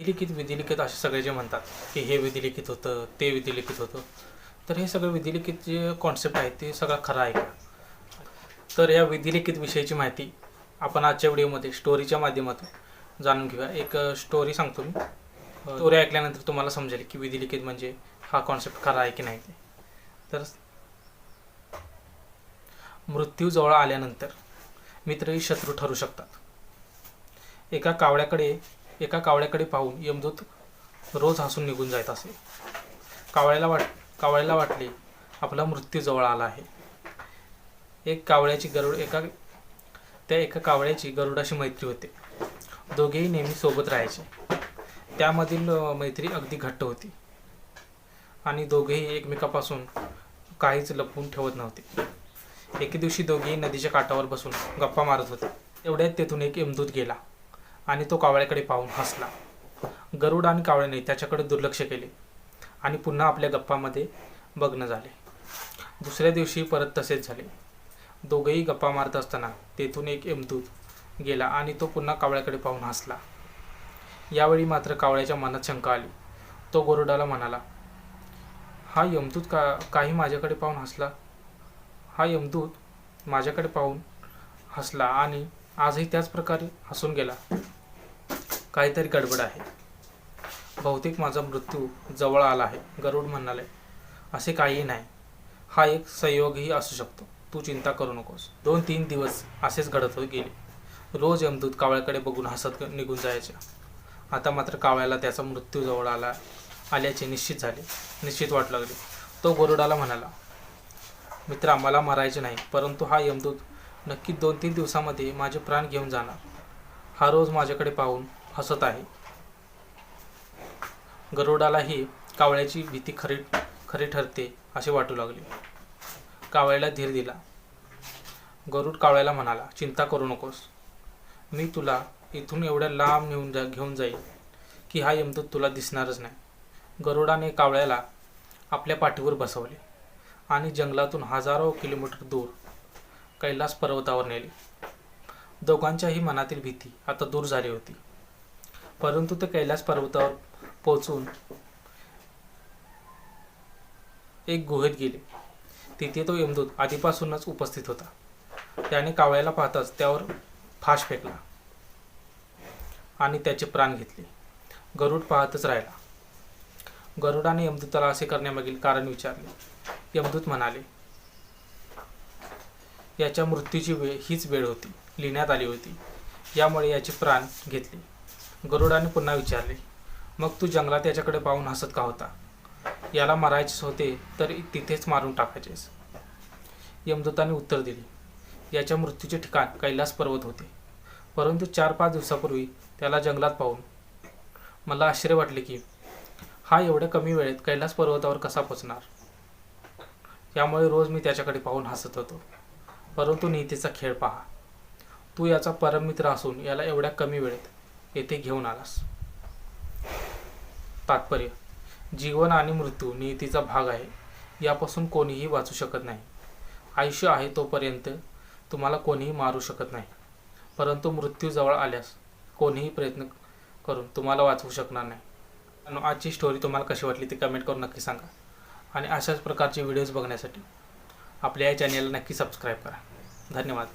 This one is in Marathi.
विधिलिखित विधिलिखित असे सगळे जे म्हणतात की हे विधिलिखित होतं ते विधिलिखित होतं. तर हे सगळं विधिलिखित जे कॉन्सेप्ट आहे ते सगळं खरं आहे का? तर या विधिलिखित विषयीची माहिती आपण आजच्या व्हिडिओमध्ये स्टोरीच्या माध्यमातून जाणून घेऊया. एक स्टोरी सांगतो मी. स्टोरी ऐकल्यानंतर तुम्हाला समजेल की विधिलिखित म्हणजे हा कॉन्सेप्ट खरा आहे की नाही ते. तर मृत्यू जवळ आल्यानंतर मित्रही शत्रू ठरू शकतात. एका कावळ्याकडे एका कावळ्याकडे पाहून यमदूत रोज हसून निघून जात असे. कावळ्याला वाट कावळ्याला वाटले आपला मृत्यू जवळ आला आहे. एक कावळ्याची गरुड एका त्या एका कावळ्याची गरुडाशी मैत्री होते. दोघेही नेहमी सोबत राहायचे. त्यामधील मैत्री अगदी घट्ट होती. आणि दोघेही एकमेकापासून काहीच लपवून ठेवत नव्हते. एके दिवशी दोघेही नदीच्या काठावर बसून गप्पा मारत होते. एवढ्यात तेथून एक यमदूत गेला. आणि तो कावळ्याकडे पाहून हसला. गरुड आणि कावळ्याने त्याच्याकडे दुर्लक्ष केले आणि पुन्हा आपल्या गप्पामध्ये भग्न झाले. दुसऱ्या दिवशी परत तसेच झाले. दोघेही गप्पा मारत असताना तेथून एक यमदूत गेला आणि तो पुन्हा कावळ्याकडे पाहून हसला. यावेळी मात्र कावळ्याच्या मनात शंका आली. तो गरुडाला म्हणाला हा यमदूत का काही माझ्याकडे पाहून हसला? हा यमदूत माझ्याकडे पाहून हसला आणि आजही त्याच प्रकारे हसून गेला. काहीतरी गडबड आहे. बहुतेक माझा मृत्यू जवळ आला आहे गरुड म्हणाले. असे काहीही नाही. हा एक संयोगही असू शकतो. तू चिंता करू नकोस. दोन तीन दिवस असेच घडत होत गेले. रोज यमदूत कावळ्याकडे बघून हसत निघून जायचे. आता मात्र कावळ्याला त्याचा मृत्यू जवळ आला आल्याचे निश्चित झाले. निश्चित वाटू लागले. तो गरुडाला म्हणाला मित्र आम्हाला मरायचे नाही परंतु हा यमदूत नक्की दोन तीन दिवसामध्ये माझे प्राण घेऊन जाणार. हा रोज माझ्याकडे पाहून हसत आहे. गरुडालाही कावळ्याची भीती खरी खरी ठरते असे वाटू लागले. कावळ्याला धीर दिला. गरुड कावळ्याला म्हणाला चिंता करू नकोस. मी तुला इथून एवढ्या लांब नेऊन जा घेऊन जाईल की हा यमदूत तुला दिसणारच नाही. गरुडाने कावळ्याला आपल्या पाठीवर बसवले आणि जंगलातून हजारो किलोमीटर दूर कैलास पर्वतावर नेले. दोघांच्याही मनातील भीती आता दूर झाली होती. परंतु ते कैलास पर्वतावर पोहोचून एक गुहेत गेले. तिथे तो यमदूत आधीपासूनच उपस्थित होता. त्याने कावळ्याला पाहताच त्यावर फाश फेकला आणि त्याचे प्राण घेतले. गरुड पाहतच राहिला. गरुडाने यमदूताला असे करण्यामागील कारण विचारले. यमदूत म्हणाले याच्या मृत्यूची वेळ हीच वेळ होती. लिहिण्यात आली होती. यामुळे याचे प्राण घेतले. गरुडाने पुन्हा विचारले मग तू जंगलात याच्याकडे पाहून हसत का होता? याला मारायचेच होते तर तिथेच मारून टाकायचेस. यमदूताने उत्तर दिले याच्या मृत्यूचे ठिकाण कैलास पर्वत होते. परंतु चार पाच दिवसापूर्वी त्याला जंगलात पाहून मला आश्चर्य वाटले की हा एवढ्या कमी वेळेत कैलास पर्वतावर कसा पोचणार? यामुळे रोज मी त्याच्याकडे पाहून हसत होतो. परंतु नीतीचा खेळ पहा. तू याचा परममित्र असून याला एवढ्या कमी वेळेत येथे घेऊन आलास. तात्पर्य जीवन आणि मृत्यू नियतीचा भाग आहे. यापासून कोणीही वाचू शकत नाही. आयुष्य आहे तोपर्यंत तुम्हाला कोणीही मारू शकत नाही. परंतु मृत्यू जवळ आल्यास कोणीही प्रयत्न करून तुम्हाला वाचवू शकणार नाही. आणि आजची स्टोरी तुम्हाला कशी वाटली ती कमेंट करून नक्की सांगा. आणि अशाच प्रकारचे व्हिडिओज बघण्यासाठी आपल्या या चॅनेलला नक्की सबस्क्राईब करा. धन्यवाद.